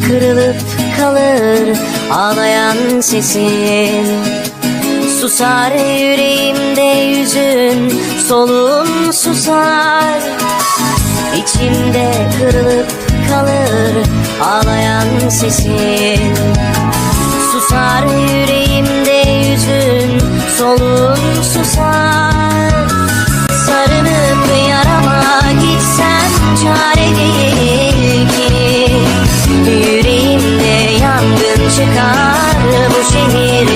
Kırılıp kalır ağlayan sesin. Susar yüreğimde yüzün soluğun susar. İçimde kırılıp kalır ağlayan sesin çıkar bu şehir.